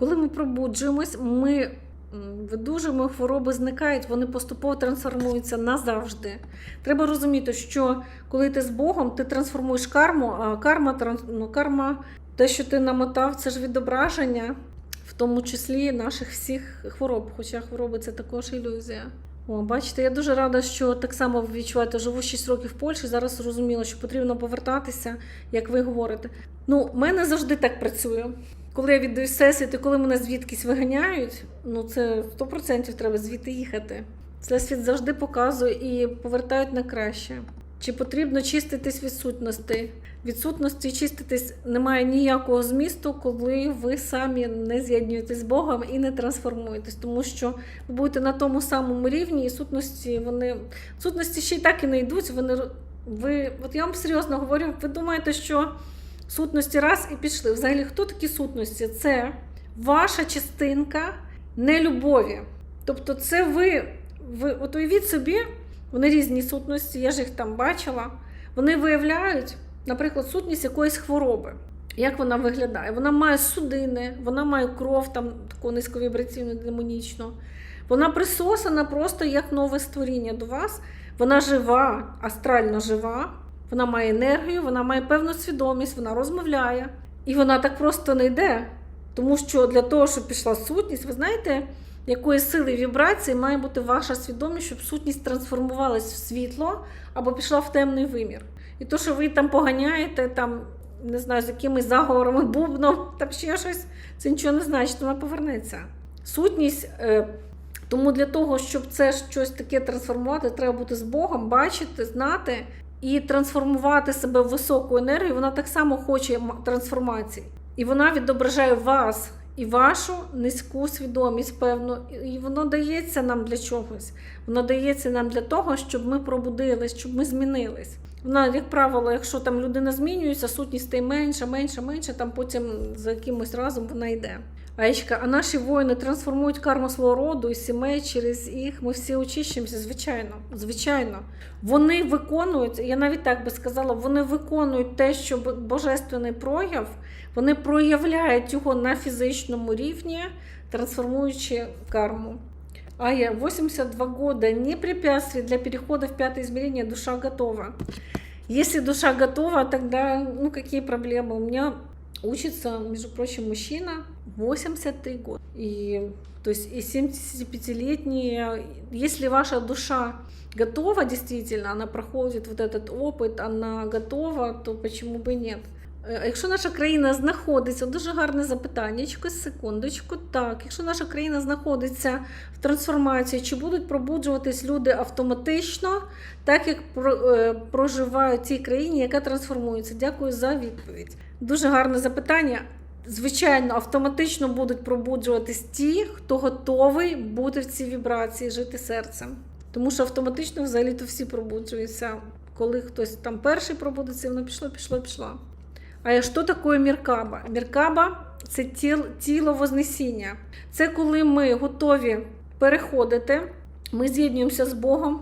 Коли ми пробуджуємось, ми видужуємо, хвороби зникають, вони поступово трансформуються назавжди. Треба розуміти, що коли ти з Богом, ти трансформуєш карму, а карма, ну, карма, те, що ти намотав, це ж відображення, в тому числі наших всіх хвороб. Хоча хвороби це також ілюзія. О, бачите, я дуже рада, що так само відчуваєте, живу 6 років в Польщі. Зараз зрозуміло, що потрібно повертатися, як ви говорите. Ну, в мене завжди так працює. Коли я віддаю всесвіт, і коли мене звідкись виганяють, ну це 100% треба звідти їхати. Всесвіт завжди показує і повертають на краще. Чи потрібно чиститись від сутностей? Від сутності чиститись немає ніякого змісту, коли ви самі не з'єднуєтесь з Богом і не трансформуєтесь, тому що ви будете на тому самому рівні, і сутності вони сутності ще й так і не йдуть. Вони ви, от я вам серйозно говорю, ви думаєте, що сутності раз і пішли. Взагалі, хто такі сутності? Це ваша частинка нелюбові. Тобто, це ви, ви от уявіть собі, вони різні сутності, я ж їх там бачила. Вони виявляють, наприклад, сутність якоїсь хвороби. Як вона виглядає? Вона має судини, вона має кров там таку низьковібраційну, демонічну. Вона присосана просто як нове створіння до вас. Вона жива, астрально жива, вона має енергію, вона має певну свідомість, вона розмовляє. І вона так просто не йде. Тому що для того, щоб пішла сутність, ви знаєте, якої сили вібрації має бути ваша свідомість, щоб сутність трансформувалась в світло або пішла в темний вимір. І то, що ви там поганяєте, там, не знаю, з якимись заговорами, бубном, там ще щось, це нічого не значить, вона повернеться. Сутність. Е, тому для того, щоб це щось таке трансформувати, треба бути з Богом, бачити, знати і трансформувати себе в високу енергію. Вона так само хоче трансформації. І вона відображає вас і вашу низьку свідомість, певну. І воно дається нам для чогось. Воно дається нам для того, щоб ми пробудились, щоб ми змінились. Вона, як правило, якщо там людина змінюється, сутність стає менше, менше, менше, там потім за якимось разом вона йде. Аєчка, а наші воїни трансформують карму свого роду і сімей через їх. Ми всі очищуємося, звичайно. Звичайно. Вони виконують, я навіть так би сказала, вони виконують те, що божественний прояв, вони проявляють його на фізичному рівні, трансформуючи карму. А я 82 года не препятствие для перехода в пятое измерение, душа готова. Если душа готова, тогда ну какие проблемы? У меня учится, между прочим, мужчина 83 года. И, то есть и 75-летний, если ваша душа готова действительно, она проходит вот этот опыт, она готова, то почему бы нет? Е, Якщо наша країна знаходиться, дуже гарне запитання, секундочку. Так, якщо наша країна знаходиться в трансформації, чи будуть пробуджуватись люди автоматично, так як е, проживають в цій країні, яка трансформується? Дякую за відповідь. Дуже гарне запитання. Звичайно, автоматично будуть пробуджуватись ті, хто готовий бути в цій вібрації, жити серцем. Тому що автоматично взагалі-то всі пробуджуються. Коли хтось там перший пробудиться, воно пішло, пішло, пішло. А що таке Міркаба? Міркаба це тіл, тіло Вознесіння. Це коли ми готові переходити, ми з'єднуємося з Богом.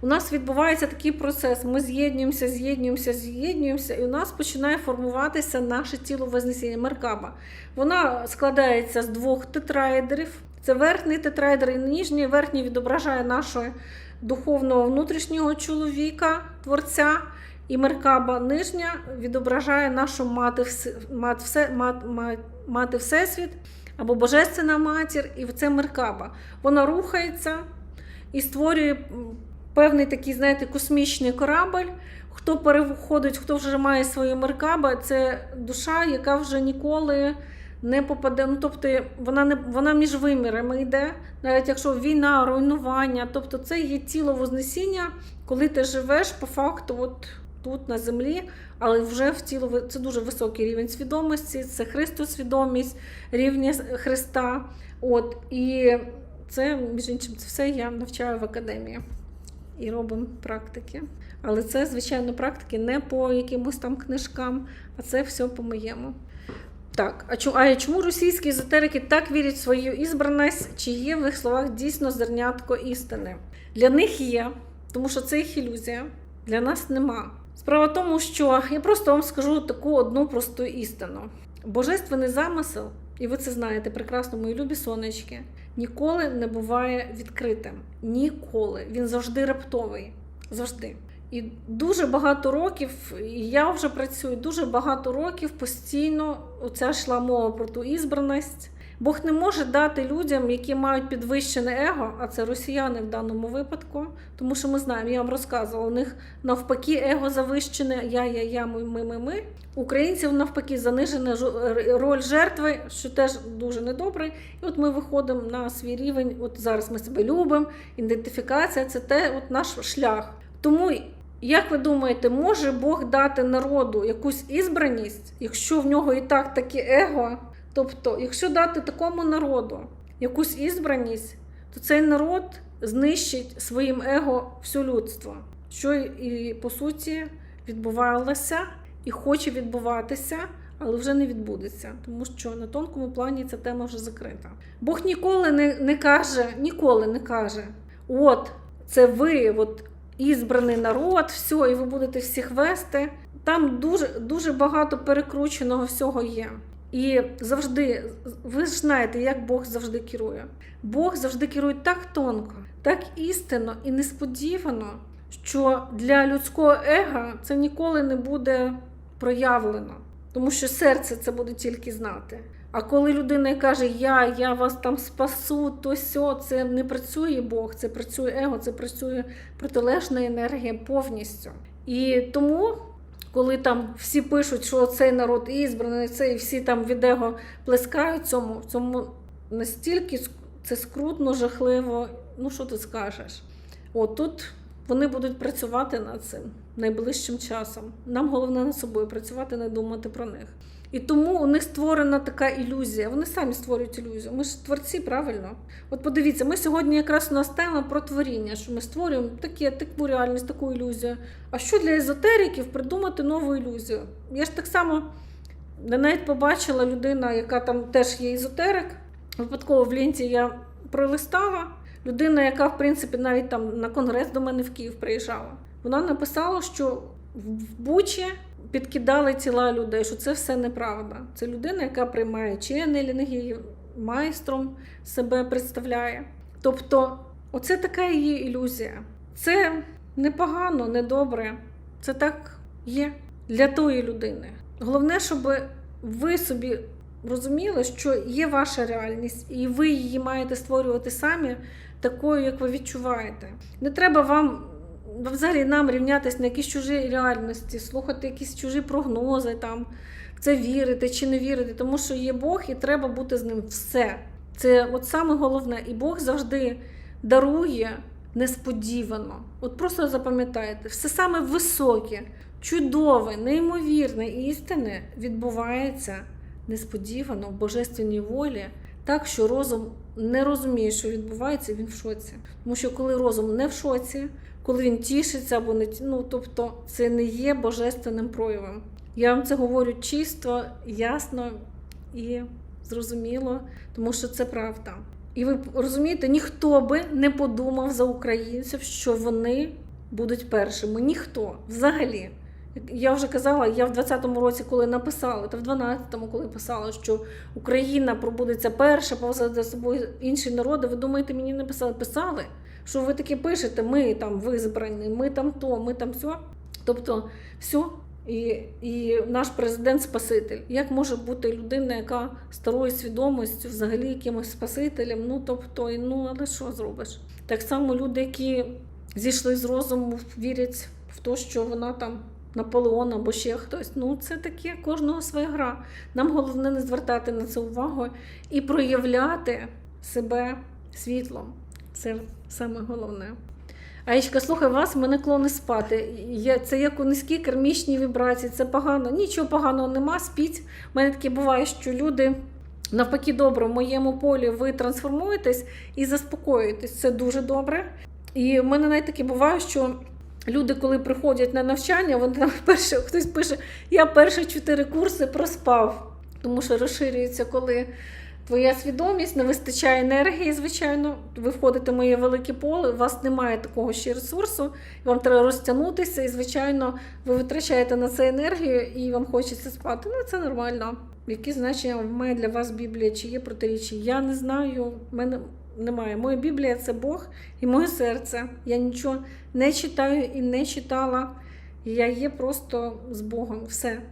У нас відбувається такий процес. Ми з'єднуємося, з'єднуємося, з'єднуємося, і у нас починає формуватися наше тіло Вознесіння, Меркаба. Вона складається з двох тетраедерів. Це верхній тетраедер і нижній. Верхній відображає нашого духовного внутрішнього чоловіка, творця. І Меркаба нижня відображає нашу мати, мат, все, мат, мат, мати Всесвіт або Божественна матір, і це Меркаба. Вона рухається і створює певний такий, знаєте, космічний корабль. Хто переходить, хто вже має свою Меркаба, це душа, яка вже ніколи не попаде. Ну, тобто вона не вона між вимірами йде, навіть якщо війна, руйнування, тобто це є тіло Вознесіння, коли ти живеш по факту, от тут на землі, але вже в тіло це дуже високий рівень свідомості, це Христосвідомість, рівня Христа. От і це, між іншим, це все я навчаю в академії і робимо практики. Але це, звичайно, практики не по якимось там книжкам, а це все по моєму. Так, а чому, а чому російські езотерики так вірять в свою ізбраність? Чи є в їх словах дійсно зернятко істини? Для них є, тому що це їх ілюзія. Для нас нема. Справа в тому, що я просто вам скажу таку одну просту істину: божественний замисел і ви це знаєте прекрасно, мої любі сонечки, ніколи не буває відкритим. Ніколи. Він завжди раптовий. Завжди. І дуже багато років, і я вже працюю, дуже багато років постійно оця йшла мова про ту ізбраність. Бог не може дати людям, які мають підвищене его, а це росіяни в даному випадку, тому що ми знаємо, я вам розказувала, у них навпаки его завищене, я, я, я, ми, ми, ми, ми. Українців навпаки занижена роль жертви, що теж дуже недобре. І от ми виходимо на свій рівень. От зараз ми себе любимо, ідентифікація це те, от наш шлях. Тому, як ви думаєте, може Бог дати народу якусь ізбраність, якщо в нього і так таке его? Тобто, якщо дати такому народу якусь ізбраність, то цей народ знищить своїм его все людство, що і по суті відбувалося і хоче відбуватися, але вже не відбудеться, тому що на тонкому плані ця тема вже закрита. Бог ніколи не, не каже, ніколи не каже: от це ви, от ізбраний народ, все, і ви будете всіх вести. Там дуже, дуже багато перекрученого всього є. І завжди, ви ж знаєте, як Бог завжди керує. Бог завжди керує так тонко, так істинно і несподівано, що для людського ега це ніколи не буде проявлено, тому що серце це буде тільки знати. А коли людина каже, я, я вас там спасу, то сьо, це не працює Бог, це працює его, це працює протилежна енергія повністю. І тому коли там всі пишуть, що цей народ ізбраний, це і всі там від його плескають цьому, цьому настільки це скрутно, жахливо. Ну що ти скажеш? От тут вони будуть працювати над цим найближчим часом. Нам головне над собою працювати, не думати про них. І тому у них створена така ілюзія. Вони самі створюють ілюзію. Ми ж творці, правильно? От подивіться, ми сьогодні якраз у нас тема про творіння, що ми створюємо таке, таку реальність, таку ілюзію. А що для езотериків придумати нову ілюзію? Я ж так само навіть побачила людина, яка там теж є езотерик. Випадково в ленті я пролистала. Людина, яка, в принципі, навіть там на конгрес до мене в Київ приїжджала. Вона написала, що в Бучі підкидали тіла людей, що це все неправда. Це людина, яка приймає ченелінги, майстром себе представляє. Тобто, оце така її ілюзія. Це непогано, недобре. Це так є для тої людини. Головне, щоб ви собі розуміли, що є ваша реальність, і ви її маєте створювати самі такою, як ви відчуваєте. Не треба вам взагалі нам рівнятися на якісь чужі реальності, слухати якісь чужі прогнози, там, в це вірити чи не вірити, тому що є Бог і треба бути з ним все. Це от саме головне. І Бог завжди дарує несподівано. От просто запам'ятайте, все саме високе, чудове, неймовірне істини відбувається несподівано в божественній волі, так що розум не розуміє, що відбувається, він в шоці. Тому що коли розум не в шоці, коли він тішиться або не ну, тобто це не є божественним проявом. Я вам це говорю чисто, ясно і зрозуміло, тому що це правда. І ви розумієте, ніхто би не подумав за українців, що вони будуть першими. Ніхто взагалі. Я вже казала, я в 20-му році, коли написала, та в 12-му, коли писала, що Україна пробудеться перша, повзе за собою інші народи. Ви думаєте, мені не писали? Писали, що ви таке пишете, ми там визбрані, ми там то, ми там все. Тобто, все. І, і наш президент Спаситель. Як може бути людина, яка старою свідомістю, взагалі якимось спасителем? Ну тобто, ну але що зробиш? Так само люди, які зійшли з розуму, вірять в те, що вона там Наполеон або ще хтось. Ну, це таке кожного своя гра. Нам головне не звертати на це увагу і проявляти себе світлом. Це саме головне. Аїчка, слухай, вас мене клони спати. Я, це як у низькі кермічні вібрації, це погано. Нічого поганого нема, спіть. У мене таке буває, що люди навпаки добре в моєму полі ви трансформуєтесь і заспокоїтесь. Це дуже добре. І в мене навіть таке буває, що люди, коли приходять на навчання, вони перше, хтось пише, я перші чотири курси проспав, тому що розширюється, коли твоя свідомість не вистачає енергії, звичайно. Ви входите в моє велике поле, у вас немає такого ще ресурсу, вам треба розтягнутися, і, звичайно, ви витрачаєте на це енергію і вам хочеться спати. Ну, це нормально. Які значення має для вас Біблія? Чи є протиріччя? Я не знаю, в мене немає. Моя Біблія це Бог і моє серце. Я нічого не читаю і не читала. Я є просто з Богом. Все.